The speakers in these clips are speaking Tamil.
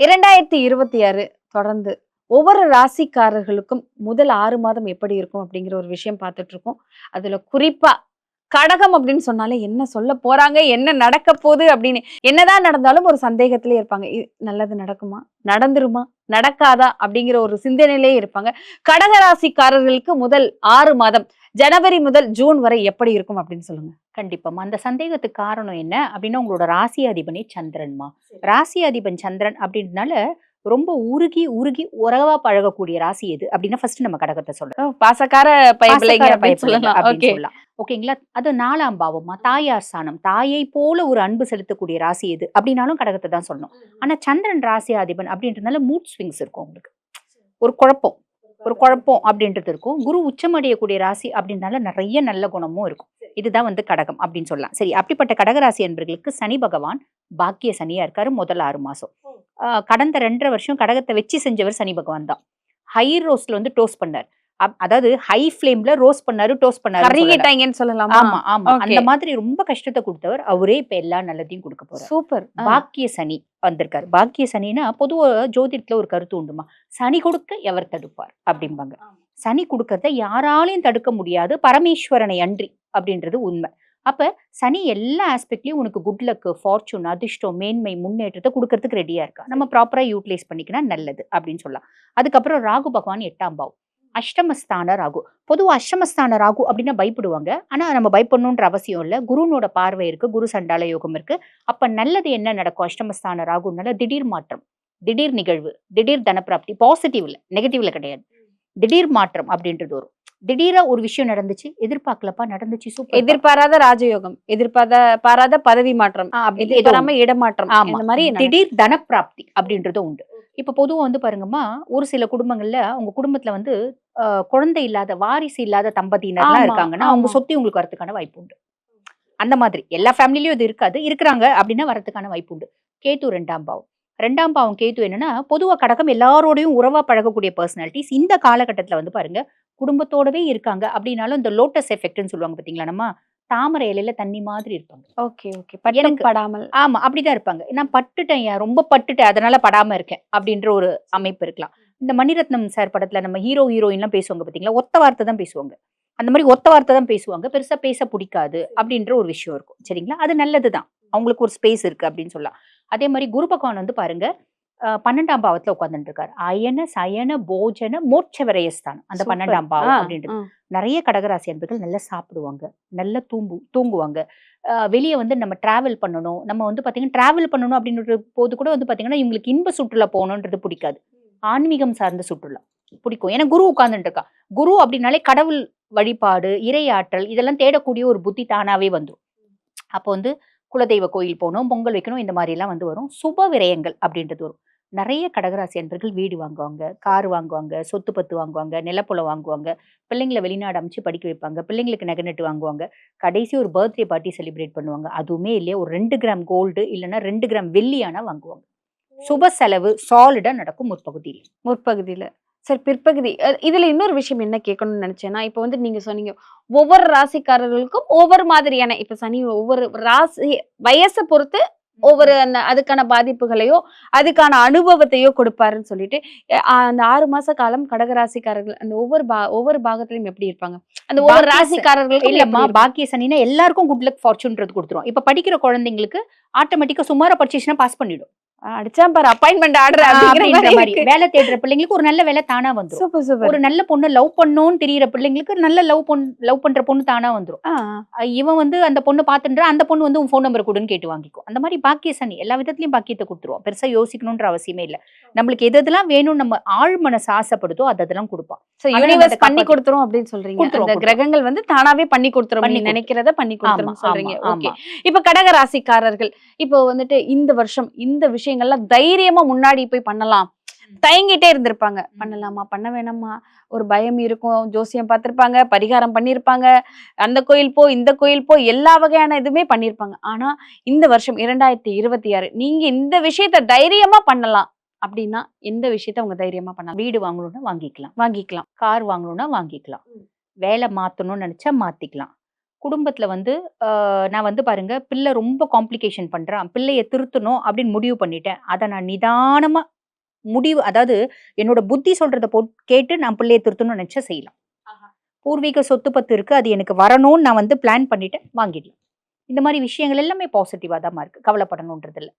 இரண்டாயிரத்தி இருபத்தி ஆறு தொடர்ந்து ஒவ்வொரு ராசிக்காரர்களுக்கும் முதல் ஆறு மாதம் எப்படி இருக்கும் அப்படிங்கிற ஒரு விஷயம் பார்த்துட்டு இருக்கோம். அதுல குறிப்பா கடகம் அப்படின்னு சொன்னாலே என்ன சொல்ல போறாங்க? என்ன நடக்க போகுது? அப்படின்னு. என்னதான் நடந்தாலும் ஒரு சந்தேகத்திலே இருப்பாங்க. நல்லது நடக்குமா? நடந்துருமா? நடக்காதா? அப்படிங்கிற ஒரு சிந்தனையிலே இருப்பாங்க. கடக ராசிக்காரர்களுக்கு முதல் ஆறு மாதம் ஜனவரி முதல் ஜூன் வரை எப்படி இருக்கும் அப்படின்னு சொல்லுங்க. கண்டிப்பாமா அந்த சந்தேகத்துக்கு காரணம் என்ன? அப்படின்னா உங்களோட ராசி அதிபனே சந்திரன்மா. ராசி அதிபன் சந்திரன் அப்படின்றனால ரொம்ப உருகி உருகி உறவா பழகக்கூடிய ராசி எது? அப்படின்னா ஃபர்ஸ்ட் நம்ம கடகத்தை சொல்றோம். பாசக்கார சொல்லலாம். ஓகேங்களா? அது நாலாம் பாவமா தாயார் ஸ்தானம். தாயை போல ஒரு அன்பு செலுத்தக்கூடிய ராசி எது? அப்படின்னாலும் கடகத்தை தான் சொல்லணும். ஆனா சந்திரன் ராசி அதிபன் அப்படின்றதுனால மூட் ஸ்விங்ஸ் இருக்கும் உங்களுக்கு. ஒரு குழப்பம் ஒரு குழப்பம் அப்படின்றது இருக்கும். குரு உச்சமடையக்கூடிய ராசி அப்படின்றனால நிறைய நல்ல குணமும் இருக்கும். இதுதான் வந்து கடகம் அப்படின்னு சொல்லலாம். சரி அப்படிப்பட்ட கடகராசி என்பர்களுக்கு சனி பகவான் பாக்கிய சனியா இருக்காரு முதல் ஆறு மாசம். கடந்த ரெண்டரை வருஷம் கடகத்தை வச்சு செஞ்சவர் சனி பகவான் தான். ஹை ரோஸ்ட்ல வந்து டோஸ்ட் பண்ணார். அதாவது ஹை ஃப்ளேம்ல ரோஸ்ட் பண்ணாரு டோஸ்ட் பண்ணாரு சொல்லலாமா? ஆமா ஆமா. அந்த மாதிரி ரொம்ப கஷ்டத்தை கொடுத்தவர் அவரே இப்ப எல்லா நல்லதையும் கொடுக்க போறார். சூப்பர். பாக்கிய சனி வந்திருக்காரு. பாக்கிய சனினா பொதுவா ஜோதிடத்துல ஒரு கருத்து உண்டுமா? சனி கொடுக்க எவர் தடுப்பார் அப்படிம்பாங்க. சனி கொடுக்கறத யாராலையும் தடுக்க முடியாது. பரமேஸ்வரனை அன்றி அப்படின்றது உண்மை. அப்ப சனி எல்லா ஆஸ்பெக்ட்லயும் உனக்கு குட் லக் ஃபார்ச்சூன் அதிர்ஷ்டம் மேன்மை முன்னேற்றத்தை கொடுக்கறதுக்கு ரெடியா இருக்கா? நம்ம ப்ராப்பரா யூட்டிலைஸ் பண்ணிக்கினா நல்லது அப்படின்னு சொல்லலாம். அதுக்கப்புறம் ராகு பகவான் எட்டாம் பாவம். அஷ்டமஸ்தான ராகு. பொதுவா அஷ்டமஸ்தான ராகு அப்படின்னா பயப்படுவாங்க. ஆனா நம்ம பயப்படணுன்ற அவசியம் இல்லை. குருனோட பார்வை இருக்கு. குரு சண்டால யோகம் இருக்கு. அப்ப நல்லது என்ன நடக்கும்? அஷ்டமஸ்தான ராகுனால திடீர் மாற்றம் திடீர் நிகழ்வு திடீர் தனப்பிராப்தி பாசிட்டிவ்ல நெகட்டிவ்ல கிடையாது. திடீர் மாற்றம் அப்படின்றது வரும். திடீரா ஒரு விஷயம் நடந்துச்சு எதிர்பார்க்கலப்பா நடந்துச்சு சூப்பர் எதிர்பாராத ராஜயோகம் எதிர்பாராத பாராத பதவி மாற்றம் எதிர்பாராம இடமாற்றம் இந்த மாதிரி. திடீர் தனப்பிராப்தி அப்படின்றது உண்டு. இப்ப பொதுவா வந்து பாருங்கம்மா ஒரு சில குடும்பங்கள்ல உங்க குடும்பத்துல வந்து குழந்தை இல்லாத வாரிசு இல்லாத தம்பதியினர்லாம் இருக்காங்கன்னா அவங்க. சொத்து உங்களுக்கு வரதுக்கான வாய்ப்பு உண்டு. அந்த மாதிரி எல்லா ஃபேமிலிலயும் இது இருக்காது இருக்கிறாங்க அப்படின்னா வரதுக்கான வாய்ப்பு உண்டு. கேத்து ரெண்டாம் பாவம். ரெண்டாம் பாவம் கேத்து என்னன்னா பொதுவா கடகம் எல்லாரோடையும் உறவா பழகக்கூடிய பர்சனாலிட்டிஸ் இந்த காலகட்டத்துல வந்து பாருங்க குடும்பத்தோடவே இருக்காங்க அப்படின்னாலும் இந்த லோட்டஸ் எஃபெக்ட்னு சொல்லுவாங்க பாத்தீங்களா நம்ம? தாமரை இலையில தண்ணி மாதிரி இருப்பாங்க. Okay okay. எனக்கு- படாமல். ஆமா அப்படிதான் இருப்பாங்க. நான் பட்டுட்டேன் ரொம்ப பட்டுட்டேன் அதனால படாம இருக்கேன் அப்படின்ற ஒரு அமைப்பு இருக்கலாம். இந்த மணிரத்னம் சார் படத்துல நம்ம ஹீரோ ஹீரோயின்லாம் பேசுவாங்க பாத்தீங்களா? ஒத்த வார்த்தை தான் பேசுவாங்க. அந்த மாதிரி ஒத்த வார்த்தை தான் பேசுவாங்க. பெருசா பேச பிடிக்காது அப்படின்ற ஒரு விஷயம் இருக்கும். சரிங்களா? அது நல்லதுதான். அவங்களுக்கு ஒரு ஸ்பேஸ் இருக்கு அப்படின்னு சொல்லலாம். அதே மாதிரி குரு பகவான் வந்து பாருங்க பன்னெண்டாம் பாவத்துல உட்கார்ந்துட்டு இருக்காரு அயன சயன போஜன மோட்ச விரயஸ்தானம் அந்த. பன்னெண்டாம் பாவம் அப்படின்றது. நிறைய கடகராசி அன்பர்கள் நல்லா சாப்பிடுவாங்க. நல்லா தூங்கு தூங்குவாங்க. வெளியே வந்து நம்ம டிராவல் பண்ணணும். நம்ம வந்து பார்த்தீங்கன்னா டிராவல் பண்ணணும் அப்படின்ற போது கூட வந்து பார்த்தீங்கன்னா இவங்களுக்கு இன்ப சுற்றுலா போகணுன்றது பிடிக்காது. ஆன்மீகம் சார்ந்த சுற்றுலா பிடிக்கும். ஏன்னா குரு உட்கார்ந்துட்டு இருக்கா குரு அப்படின்னாலே கடவுள் வழிபாடு இறையாற்றல் இதெல்லாம் தேடக்கூடிய ஒரு புத்தி தானாவே வந்துடும் அப்போ வந்து குலதெய்வ கோயில் போகணும் பொங்கல் வைக்கணும் இந்த மாதிரி எல்லாம் வந்து வரும். சுப விரயங்கள் அப்படின்றது வரும். நிறைய கடகராசி அன்பர்கள் வீடு வாங்குவாங்க கார் வாங்குவாங்க சொத்து பத்து வாங்குவாங்க நிலப்புலம் வாங்குவாங்க பிள்ளைங்களை வெளிநாடு அமைச்சு படிக்க வைப்பாங்க பிள்ளைங்களுக்கு நகை நட்டு வாங்குவாங்க. கடைசி ஒரு பர்த்டே பார்ட்டி செலிப்ரேட் பண்ணுவாங்க. அதுவுமே இல்லையா ஒரு ரெண்டு கிராம் கோல்டு இல்லைன்னா ரெண்டு கிராம் வெள்ளியானா வாங்குவாங்க. சுப செலவு சாலிடா நடக்கும் முற்பகுதியில். முற்பகுதியில. சரி பிற்பகுதி. இதுல இன்னொரு விஷயம் என்ன கேட்கணும்னு நினைச்சேன்னா இப்ப வந்து நீங்க சொன்னீங்க ஒவ்வொரு ராசிக்காரர்களுக்கும் ஒவ்வொரு மாதிரியான இப்ப சனி ஒவ்வொரு ராசி வயசை பொறுத்து ஒவ்வொரு அந்த அதுக்கான பாதிப்புகளையோ அதுக்கான அனுபவத்தையோ கொடுப்பாருன்னு சொல்லிட்டு அந்த ஆறு மாச காலம் கடகராசிக்காரர்கள் அந்த ஒவ்வொரு பா ஒவ்வொரு பாகத்திலும் எப்படி இருப்பாங்க? அந்த ஒவ்வொரு ராசிக்காரர்களுக்கும் இல்லம்மா? பாக்கிய சனினா எல்லாருக்கும் குட் லக் ஃபார்ச்சூன்றது கொடுத்துரும். இப்ப படிக்கிற குழந்தைங்களுக்கு ஆட்டோமேட்டிக்கா சுமாரா படிச்சுச்சுன்னா பாஸ் பண்ணிடும். அடிச்சா பாரு அப்பாயின்மெண்ட் ஆர்டர் அப்படிங்கிற மாதிரி வேலை தேடுற பிள்ளைங்களுக்கு ஒரு நல்ல வேலை தானா சூப்பர் ஒரு நல்ல பொண்ணு லவ் பண்ணணும்னு தெரியற பிள்ளைங்களுக்கு நல்ல லவ் பொண்ணு லவ் பண்ற பொண்ணு தானா வந்துரும். அஹ் இவன் வந்து அந்த பொண்ணு பாத்துன்றா அந்த பொண்ணு வந்து உன் ஃபோன் நம்பர் கொடுன்னு கேட்டு வாங்கிக்கும் அந்த மாதிரி பாக்கிய சனி எல்லா விதத்துலயும் பாக்கியத்தை கொடுத்துருவோம் பெருசா யோசிக்கணும்ன்ற அவசியமே இல்ல. நம்மளுக்கு எது எதெல்லாம் வேணும் நம்ம ஆழ் மனசு ஆசைப்படுதோ அது அதெல்லாம் கொடுப்பான். யூனிவர்ஸ் பண்ணி கொடுத்துரும் அப்படின்னு சொல்றீங்க. கிரகங்கள் வந்து தானாவே பண்ணி கொடுத்துரும் பண்ணி நினைக்கிறத பண்ணி கொடுத்துரும் சொல்றீங்க. ஓகே இப்ப கடக ராசிக்காரர்கள் இப்போ வந்துட்டு இந்த வருஷம் இந்த விஷயங்கள்லாம் தைரியமா முன்னாடி போய் பண்ணலாம். தயங்கிட்டே இருந்திருப்பாங்க. பண்ணலாமா? பண்ண வேணாமா? ஒரு பயம் இருக்கும். ஜோசியம் பார்த்திருப்பாங்க. பரிகாரம் பண்ணியிருப்பாங்க அந்த கோயில் போ இந்த கோயில் போ எல்லா வகையான இதுவுமே பண்ணியிருப்பாங்க ஆனா இந்த வருஷம் இரண்டாயிரத்தி இருபத்தி ஆறு நீங்க இந்த விஷயத்த தைரியமா பண்ணலாம். அப்படின்னா எந்த விஷயத்த உங்க தைரியமா பண்ணலாம்? வீடு வாங்கணும்னா வாங்கிக்கலாம். வாங்கிக்கலாம். கார் வாங்கணும்னா வாங்கிக்கலாம். வேலை மாத்தணும்னு நினைச்சா மாத்திக்கலாம். குடும்பத்துல வந்து நான் வந்து பாருங்க பிள்ளை ரொம்ப காம்ப்ளிகேஷன் பண்றான். பிள்ளைய திருத்தணும் அப்படின்னு முடிவு பண்ணிட்டேன். அதை நான் நிதானமா முடிவு அதாவது என்னோட புத்தி சொல்றத போ கேட்டு நான் பிள்ளைய திருத்தணும்னு நினைச்சா செய்யலாம். பூர்வீக சொத்து பத்து இருக்கு அது எனக்கு வரணும்னு நான் வந்து பிளான் பண்ணிட்டேன் வாங்கிடலாம். இந்த மாதிரி விஷயங்கள் எல்லாமே பாசிட்டிவா தான் இருக்கு கவலைப்படணுன்றது இல்ல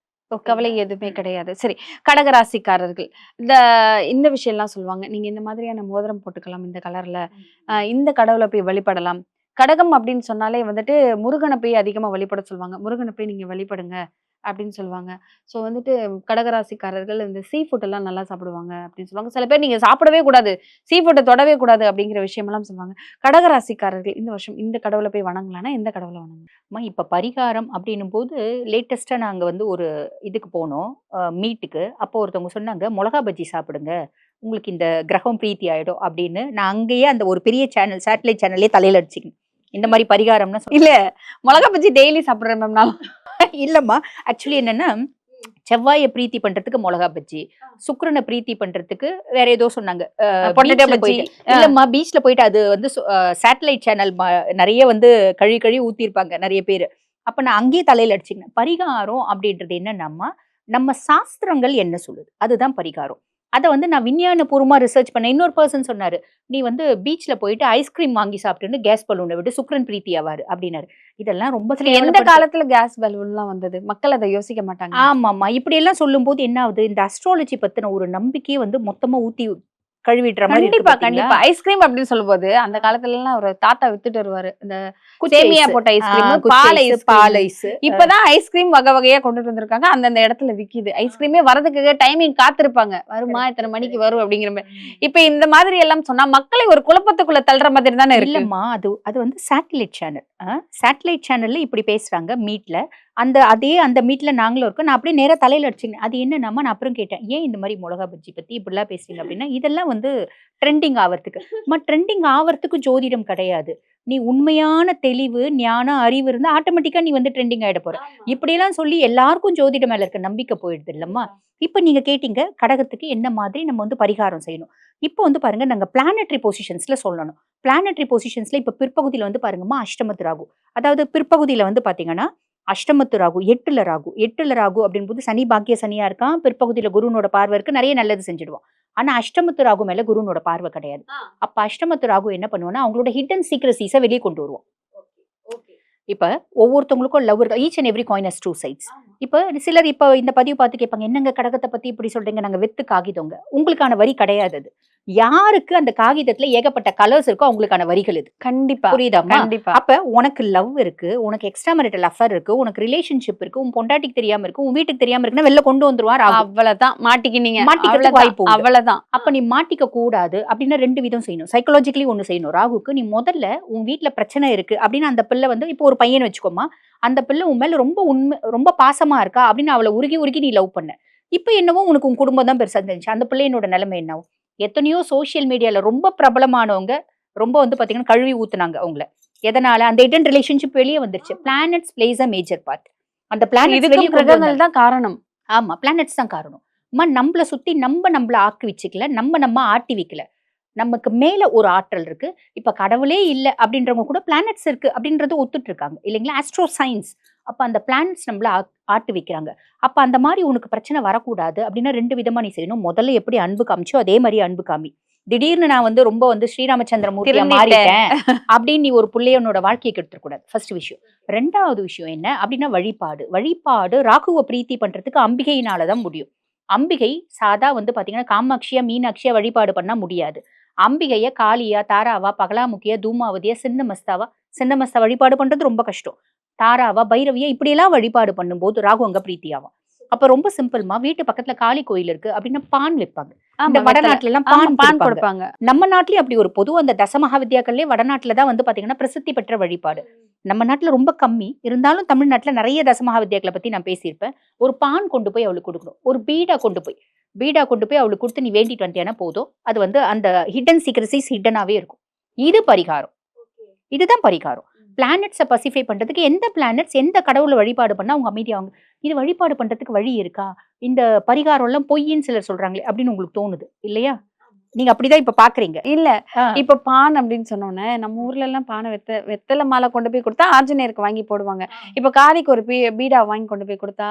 கவலை எதுவுமே கிடையாது. சரி கடகராசிக்காரர்கள் இந்த இந்த விஷயம்லாம் சொல்லுவாங்க. நீங்க இந்த மாதிரியான மோதிரம் போட்டுக்கலாம் இந்த கலர்ல இந்த கடவுளை போய் வழிபடலாம். கடகம் அப்படின்னு சொன்னாலே வந்துட்டு முருகனை போய் அதிகமாக வழிபட சொல்லுவாங்க. முருகனை போய் நீங்கள் வழிபடுங்க அப்படின்னு சொல்லுவாங்க. ஸோ வந்துட்டு கடகராசிக்காரர்கள் இந்த சீ ஃபுட் எல்லாம் நல்லா சாப்பிடுவாங்க அப்படின்னு சொல்லுவாங்க. சில பேர் நீங்கள் சாப்பிடவே கூடாது. சீ ஃபுட்டை தொடவே கூடாது அப்படிங்கிற விஷயமெல்லாம் சொல்லுவாங்க. கடகராசிக்காரர்கள் இந்த வருஷம் இந்த கடவுளை போய் வணங்கலான்னா எந்த கடவுளை வணங்க அம்மா இப்போ பரிகாரம் அப்படின்னும் போது லேட்டஸ்ட்டாக நாங்கள் வந்து ஒரு இதுக்கு போனோம். மீட்டுக்கு அப்போ ஒருத்தவங்க சொன்னாங்க மிளகா பஜ்ஜி சாப்பிடுங்க. உங்களுக்கு இந்த கிரகம் பிரீத்தி ஆகிடும் அப்படின்னு நான் அங்கேயே அந்த ஒரு பெரிய சேனல் சேட்டலைட் சேனல்லே தலையில் அடிச்சுக்கணும் இந்த மாதிரி பரிகாரம்னு இல்ல மிளகா பஜ்ஜி டெய்லி சாப்பிடுறேன் மேம் நான். இல்லம்மா ஆக்சுவலி என்னன்னா செவ்வாயை பிரீத்தி பண்றதுக்கு மிளகா பஜ்ஜி சுக்கிரனை பிரீத்தி பண்றதுக்கு வேற ஏதோ சொன்னாங்க. இல்லம்மா பீச்ல போயிட்டு அது வந்து சேட்டலைட் சேனல் நிறைய வந்து கழுவி கழுவி ஊத்திருப்பாங்க நிறைய பேர். அப்ப நான் அங்கேயே தலையில அடிச்சுக்கினேன். பரிகாரம் அப்படின்றது என்னன்னாம்மா நம்ம சாஸ்திரங்கள் என்ன சொல்லுது? அதுதான் பரிகாரம். அதை வந்து நான் விஞ்ஞான பூர்வமா ரிசர்ச் பண்ணேன். இன்னொரு பர்சன் சொன்னாரு நீ வந்து பீச்ல போயிட்டு ஐஸ்கிரீம் வாங்கி சாப்பிட்டுன்னு கேஸ் பலூனை விட்டு சுக்ரன் பிரீத்தி ஆவாரு அப்படின்னாரு. இதெல்லாம் ரொம்ப எந்த காலத்துல கேஸ் பலூன்லாம் வந்தது? மக்கள் அதை யோசிக்க மாட்டாங்க ஆமாம்மா. இப்படி எல்லாம் சொல்லும்போது என்ன ஆகுது? இந்த அஸ்ட்ராலஜி பத்தின ஒரு நம்பிக்கையே வந்து மொத்தமா ஊத்தி கழுவிடுற மாதிரி கண்டிப்பா? கண்டிப்பா. ஐஸ்கிரீம் அப்படின்னு சொல்லும்போது அந்த காலத்துல எல்லாம் ஒரு தாத்தா வித்துட்டு வருவாரு. இந்த சேமியா. போட்ட ஐஸ்கிரீம் பால் ஐஸ், பால் ஐஸ். இப்பதான் ஐஸ்கிரீம் வகை வகையா கொண்டுட்டு வந்திருக்காங்க. அந்தந்த இடத்துல விக்குது. ஐஸ்கிரீமே வரதுக்கு டைமிங் காத்திருப்பாங்க. வருமா இத்தனை மணிக்கு வரும் அப்படிங்கிற மாதிரி. இப்ப இந்த மாதிரி எல்லாம் சொன்னா மக்களை ஒரு குழப்பத்துக்குள்ள தள்ளுற மாதிரி தானே இல்லம்மா அது அது வந்து சேட்டலைட் சேனல் சேட்டலைட் சேனல்ல இப்படி பேசுறாங்க மீட்ல அந்த அதே அந்த மீட்ல நாங்களும் இருக்கோம். நான் அப்படியே நேரா தலையில அடிச்சுங்க அது என்னன்னாமா நான் அப்புறம் கேட்டேன். ஏன் இந்த மாதிரி மிளகா பஜ்ஜி பத்தி இப்படிலாம் பேசுறீங்க அப்படின்னா இதெல்லாம் வந்து ட்ரெண்டிங் ஆவறதுக்கு. அம்மா ட்ரெண்டிங் ஆவறதுக்கு ஜோதிடம் கிடையாது. நீ உண்மையான தெளிவு ஞானம் அறிவு இருந்தா ஆட்டோமேட்டிக்கா நீ வந்து ட்ரெண்டிங் ஆயிட போற. இப்படியெல்லாம் சொல்லி எல்லாருக்கும் ஜோதிடம் மேல இருக்க நம்பிக்கை போயிடுது இல்லம்மா. இப்போ நீங்க கேட்டீங்க கடகத்துக்கு என்ன மாதிரி நம்ம வந்து பரிகாரம் செய்யணும். இப்போ வந்து பாருங்க நாங்க பிளானட்டரி பொசிஷன்ஸ்ல சொல்லணும். பிளானட்டரி பொசிஷன்ஸ்ல இப்ப பிற்பகுதியில வந்து பாருங்கம்மா அஷ்டமத்து ராகு. அதாவது பிற்பகுதியில வந்து பாத்தீங்கன்னா அஷ்டமத்து ராகு எட்டுல ராகு. எட்டுல ராகு அப்படின்போது சனி பாக்கிய சனியா இருக்கான் பிற்பகுதியில குருனோட பார்வை இருக்கு நிறைய நல்லது செஞ்சிடுவான். ஆனா அஷ்டமத்து ராகு மேல குருனோட பார்வை கிடையாது. அப்ப அஷ்டமத்து ராகு என்ன பண்ணுவோம்னா அவங்களோட ஹிடன் சீக்ரசிஸை வெளியே கொண்டு வருவோம். இப்ப ஒவ்வொருத்தவங்களுக்கும் லவ் இருக்கு. Each and every coin two sides இப்போ சிலர் இப்போ இந்த பதிவு பார்த்து கேட்பாங்க என்னங்க கடகத்தை பத்தி இப்படி சொல்றீங்க? நாங்க வெத்து காகிதங்க. உங்களுக்கான வரி கிடையாது அது. யாருக்கு அந்த காகிதத்துல ஏகப்பட்ட கலர்ஸ் இருக்கோ அவங்களுக்கான வரிகள் இது. கண்டிப்பா புரியுதாம்மா கண்டிப்பா. அப்ப உனக்கு லவ் இருக்கு உனக்கு எக்ஸ்ட்ரா மேரிட்டல் அஃபேர் இருக்கு உனக்கு ரிலேஷன்ஷிப் இருக்கு உன் பொண்டாட்டிக்கு தெரியாம இருக்கு உன் வீட்டுக்கு தெரியாம இருக்குன்னா வெளில கொண்டு வந்துருவான் ராகு அவ்வளவுதான். மாட்டிக்கினீங்க. அவ்வளவுதான். வாய்ப்பு. அவ்வளவுதான். அப்ப நீ மாட்டிக்க கூடாது அப்படின்னா ரெண்டு விதம் செய்யணும். சைக்கலாஜிக்கலி ஒண்ணு செய்யணும். ராகுக்கு நீ முதல்ல உன் வீட்ல பிரச்சனை இருக்கு அப்படின்னு அந்த பிள்ளை வந்து இப்போ ஒரு பையன் வச்சுக்கோமா அந்த பிள்ளை உன் மேல ரொம்ப உண்மை ரொம்ப பாசமா இருக்கா அப்படின்னு அவளை உருகி உருகி நீ லவ் பண்ண. இப்போ என்னவோ உனக்கு உன் குடும்பம் தான் பெருசா தெரிஞ்சு அந்த பிள்ளையனோட நிலைமை என்னவோ? எத்தனையோ சோஷியல் மீடியால ரொம்ப பிரபலமானவங்க ரொம்ப வந்து பாத்தீங்கன்னா கழுவி ஊத்துனாங்க அவங்கள. எதனால? அந்த இடன் ரிலேஷன்ஷிப் வெளியே வந்துருச்சு. Planets plays a major part அந்த வந்தாங்க. கிரகங்கள் தான் காரணம். ஆமா பிளானட்ஸ் தான் காரணம். அம்மா நம்மள சுத்தி நம்ம நம்மள ஆக்கி வச்சுக்கல நம்ம நம்ம ஆட்டி வைக்கல நமக்கு மேல ஒரு ஆற்றல் இருக்கு. இப்ப கடவுளே இல்ல அப்படின்றவங்க கூட பிளானட்ஸ் இருக்கு அப்படின்றத ஒத்துட்டு இருக்காங்க இல்லைங்களா? ஆஸ்ட்ரோ சயின்ஸ் அப்ப அந்த பிளானட்ஸ் நம்மள ஆட்டு வைக்கிறாங்க. அப்ப அந்த மாதிரி உனக்கு பிரச்சனை வரக்கூடாது அப்படின்னா ரெண்டு விதமா நீ செய்யணும். முதல்ல எப்படி அன்பு காமிச்சோ அதே மாதிரி அன்பு காமி. திடீர்னு நான் வந்து ரொம்ப வந்து ஸ்ரீராமச்சந்திர மூர்த்தியா திருந்திட்டேன். மாறிட்டேன் அப்படின்னு நீ ஒரு புள்ளையனோட வாழ்க்கையை கெடுத்துட கூடாது ஃபர்ஸ்ட் விஷயம். ரெண்டாவது விஷயம் என்ன அப்படின்னா வழிபாடு. வழிபாடு ராகுவை பிரீத்தி பண்றதுக்கு அம்பிகையினால தான் முடியும். அம்பிகை சாதா வந்து பாத்தீங்கன்னா காமாட்சியா மீனாட்சியா வழிபாடு பண்ண முடியாது. அம்பிகைய காளியா தாராவா பகலாமுக்கியா தூமாவதியா சின்னமஸ்தாவா சின்னமஸ்தா வழிபாடு பண்றது ரொம்ப கஷ்டம். தாராவா பைரவியா இப்படியெல்லாம் வழிபாடு பண்ணும்போது ராகு அங்க பிரீத்தியாவா அப்ப ரொம்ப சிம்பிள்மா வீட்டு பக்கத்துல காளி கோயில் இருக்கு அப்படின்னா பான் வைப்பாங்க இந்த. வடநாட்டுல எல்லாம் பான் பான் கொடுப்பாங்க. கொடுப்பாங்க. நம்ம நாட்டிலயும் அப்படி ஒரு பொது அந்த தசமகா வித்யாக்கள்லயே வடநாட்டுல தான் வந்து பாத்தீங்கன்னா பிரசித்தி பெற்ற வழிபாடு. நம்ம நாட்டுல ரொம்ப கம்மி. இருந்தாலும் தமிழ்நாட்டுல நிறைய தசமகா வித்யாக்களை பத்தி நான் பேசியிருப்பேன். ஒரு பான் கொண்டு போய் அவளுக்கு கொடுக்கணும். ஒரு பீடா கொண்டு போய். பீடா கொண்டு போய் அவளுக்கு கொடுத்து நீ வேண்டிட்டு வந்துட்டியானா போதும். அது வந்து அந்த ஹிடன் சீக்ரசிஸ் ஹிடனாவே இருக்கும். இது பரிகாரம். இதுதான் பரிகாரம். பிளானட்ஸை பசிஃபை பண்றதுக்கு எந்த பிளானட்ஸ் எந்த கடவுளை வழிபாடு பண்ணா அவங்க அமைதியாகும் இது வழிபாடு பண்றதுக்கு வழி இருக்கா? இந்த பரிகாரம் எல்லாம் பொய்ன்னு சிலர் சொல்றாங்களே அப்படின்னு உங்களுக்கு தோணுது இல்லையா? நீங்க அப்படிதான் இப்ப பாக்குறீங்க. இல்ல. இப்ப பான் அப்படின்னு சொன்னோன்னே நம்ம ஊர்ல எல்லாம் பானை வெத்த வெத்தலை மாலை கொண்டு போய் கொடுத்தா ஆஞ்சநேயருக்கு வாங்கி போடுவாங்க. இப்ப காளிக்கு ஒரு பீ பீடா வாங்கி கொண்டு போய் கொடுத்தா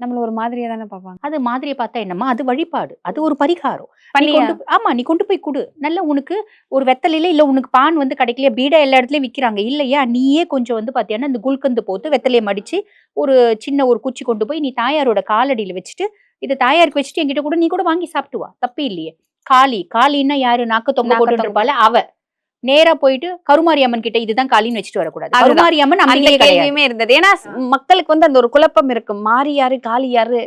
நம்மள ஒரு மாதிரியா தானே பார்ப்பாங்க. அது மாதிரியை பார்த்தா என்னம்மா? அது வழிபாடு. அது ஒரு பரிகாரம். கொண்டு ஆமா நீ கொண்டு போய் கொடு. நல்ல உனக்கு ஒரு வெத்தலையில இல்ல உனக்கு பான் வந்து கிடைக்கலையா? பீடா எல்லா இடத்துலயும் விக்கிறாங்க. இல்லையா? நீயே கொஞ்சம் வந்து பாத்தீங்கன்னா இந்த குல்கந்து போட்டு வெத்தலையை மடிச்சு ஒரு சின்ன ஒரு குச்சி கொண்டு போய் நீ தாயாரோட காலடியில வச்சுட்டு இதை தாயாருக்கு வச்சுட்டு என்கிட்ட கூட நீ கூட வாங்கி சாப்பிட்டு வா. தப்பு இல்லையே. காளி. காளின்னா யாரு? நாக்கு தொங்க போட்டு. இருப்பாள் அவ. நேரா போயிட்டு கருமாரி அம்மன் கிட்ட இதுதான் காளின்னு வச்சுட்டு வரக்கூடாது. கருமாரி அம்மன் அந்த கேள்வியுமே இருந்தது. ஏன்னா மக்களுக்கு வந்து அந்த ஒரு குழப்பம் இருக்கு மாரி யாரு காளி யாரு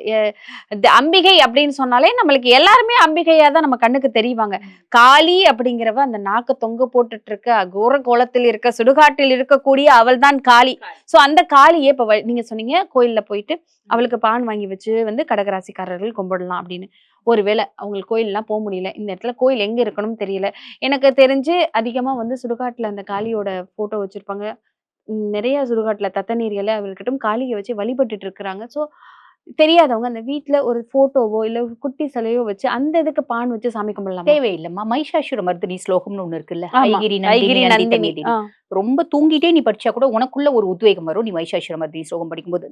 அம்பிகை அப்படின்னு சொன்னாலே நம்மளுக்கு எல்லாருமே அம்பிகையா தான் நம்ம கண்ணுக்கு தெரிவாங்க. காளி அப்படிங்கிறவ அந்த நாக்கு தொங்க போட்டுட்டு இருக்க அகோர கோலத்தில் இருக்க சுடுகாட்டில் இருக்கக்கூடிய அவள் தான் காளி. சோ அந்த காளியை இப்ப நீங்க சொன்னீங்க கோயில்ல போயிட்டு அவளுக்கு பான் வாங்கி வச்சு வந்து கடகராசிக்காரர்கள் கும்பிடலாம் அப்படின்னு. ஒருவேளை அவங்களுக்கு கோயில்லாம் போக முடியல. இந்த இடத்துல கோயில் எங்க இருக்கணும்னு தெரியல. எனக்கு தெரிஞ்சு அதிகமா வந்து சுடுகாட்டுல அந்த காளியோட போட்டோ வச்சிருப்பாங்க. நிறைய சுடுகாட்டுல தத்தநீரியல அவர்கிட்டும் காளியை வச்சு வழிபட்டுட்டு இருக்கிறாங்க. ஸோ தெரியாதவங்க அந்த வீட்ல ஒரு போட்டோவோ இல்ல ஒரு குட்டி சிலையோ வச்சு அந்த இதுக்கு பான் வச்சு சாமி கும்பிடலாம்? தேவையில்லைம்மா. மைஷாசுர மர்தினி ஸ்லோகம்னு ஒண்ணு இருக்குல்ல. ஐகிரி ஐகிரி நந்தினி ரொம்ப தூங்கிட்டே நீ படிச்சா கூட உனக்குள்ள ஒரு உத்வேகம் வரும். நீ வைசாசுர மர்தினி ஸ்லோகம் படிக்கும்போது.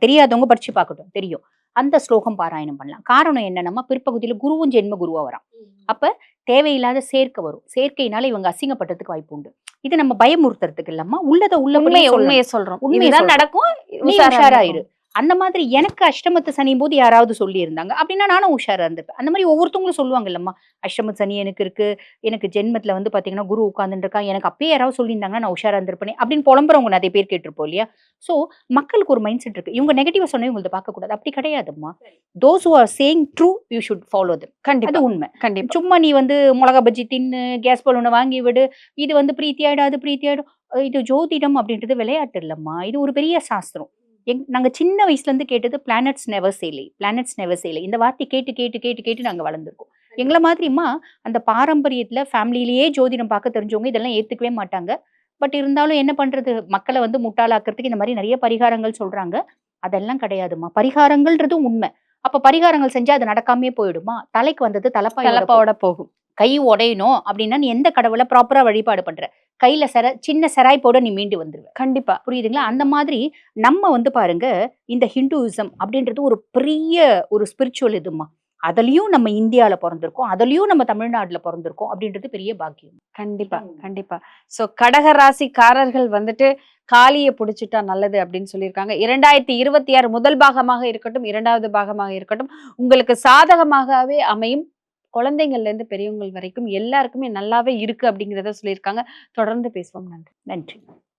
தெரியாதவங்க படிச்சு பார்க்கட்டும். தெரியும். அந்த ஸ்லோகம் பாராயணம் பண்ணலாம். காரணம் என்னன்னா பிற்பகுதியில குருவும் ஜென்ம குருவா வரான். அப்ப தேவையில்லாத சேர்க்கை வரும். சேர்க்கையினால இவங்க அசிங்கப்பட்டதுக்கு வாய்ப்பு உண்டு. இது நம்ம பயமுறுத்துறதுக்கு இல்லம்மா. உள்ளதை உள்ளபடியே உண்மையை. உண்மையை சொல்றோம். சொல்றோம். நடக்கும். நீ உஷாரா உஷாராயிரு. அந்த மாதிரி எனக்கு அஷ்டமத்து சனியும் போது யாராவது சொல்லி இருந்தாங்க அப்படின்னா நானும் உஷாரா இருந்திருப்பேன். அந்த மாதிரி ஒவ்வொருத்தவங்களும் சொல்லுவாங்க இல்லம்மா அஷ்டமத்து சனி எனக்கு இருக்கு. எனக்கு ஜென்மத்துல வந்து பாத்தீங்கன்னா குரு உட்கார்ந்துட்டு இருக்கான் எனக்கு அப்பயே யாராவது சொல்லியிருந்தாங்கன்னா நான் உஷாரா இருந்திருப்பேனே அப்படின்னு புலம்புறவங்க நிறைய பேர் கேட்டிருப்போம் இல்லையா? சோ மக்களுக்கு ஒரு மைண்ட் செட் இருக்கு. இவங்க நெகட்டிவா சொன்னா இவங்களை பார்க்க கூடாது அப்படி கிடையாதும்மா. Those who are saying true you should follow them கண்டிப்பா. அது உண்மை. கண்டிப்பா. சும்மா நீ வந்து மிளகா பஜ்ஜி தின்னு கேஸ் பலூனை வாங்கி விடு. இது வந்து பிரீத்தி ஆயிடும் அது பிரீத்தி ஆயிடும். அஹ் இது ஜோதிடம் அப்படின்றது விளையாட்டு இல்லம்மா. இது ஒரு பெரிய சாஸ்திரம். எங் நாங்க சின்ன வயசுல இருந்து கேட்டது பிளானட்ஸ் நெவர் சேலை பிளானட்ஸ் நெவர் சேலை இந்த வார்த்தை கேட்டு கேட்டு கேட்டு கேட்டு நாங்க வளர்ந்துருக்கோம். எங்களை மாதிரிமா அந்த பாரம்பரியத்துல ஃபேமிலியிலேயே ஜோதிடம் பார்க்க தெரிஞ்சவங்க இதெல்லாம் ஏத்துக்கவே மாட்டாங்க. பட் இருந்தாலும் என்ன பண்றது? மக்களை வந்து முட்டாளாக்குறதுக்கு இந்த மாதிரி நிறைய பரிகாரங்கள் சொல்றாங்க. அதெல்லாம் கிடையாதுமா பரிகாரங்கள்ன்றதும் உண்மை. அப்ப பரிகாரங்கள் செஞ்சா அது நடக்காமே போயிடுமா? தலைக்கு வந்தது போகும். தலைப்பாவோட போகும். கை உடையணும் அப்படின்னா நீ எந்த கடவுளை ப்ராப்பரா வழிபாடு பண்ற? கையில செர சின்ன செராய்ப்போட நீ மீண்டு வந்துருவ. கண்டிப்பா. புரியுதுங்களா? அந்த மாதிரி நம்ம வந்து பாருங்க இந்த ஹிந்துயிசம் அப்படின்றது ஒரு பெரிய ஒரு ஸ்பிரிச்சுவல் இதுமா அதுலயும் நம்ம இந்தியால பிறந்திருக்கோம் அதுலயும் நம்ம தமிழ்நாட்டுல பிறந்திருக்கோம் அப்படின்றது பெரிய பாக்கியம். கண்டிப்பா கண்டிப்பா. சோ கடக ராசிக்காரர்கள் வந்துட்டு காளியை புடிச்சிட்டா நல்லது அப்படின்னு சொல்லியிருக்காங்க. இரண்டாயிரத்தி இருபத்தி ஆறு முதல் பாகமாக இருக்கட்டும் இரண்டாவது பாகமாக இருக்கட்டும் உங்களுக்கு சாதகமாகவே அமையும் குழந்தைங்கள்லேருந்து பெரியவங்கள் வரைக்கும் எல்லாருக்குமே நல்லாவே இருக்குது அப்படிங்கிறத சொல்லியிருக்காங்க. தொடர்ந்து பேசுவோம். நன்றி. நன்றி.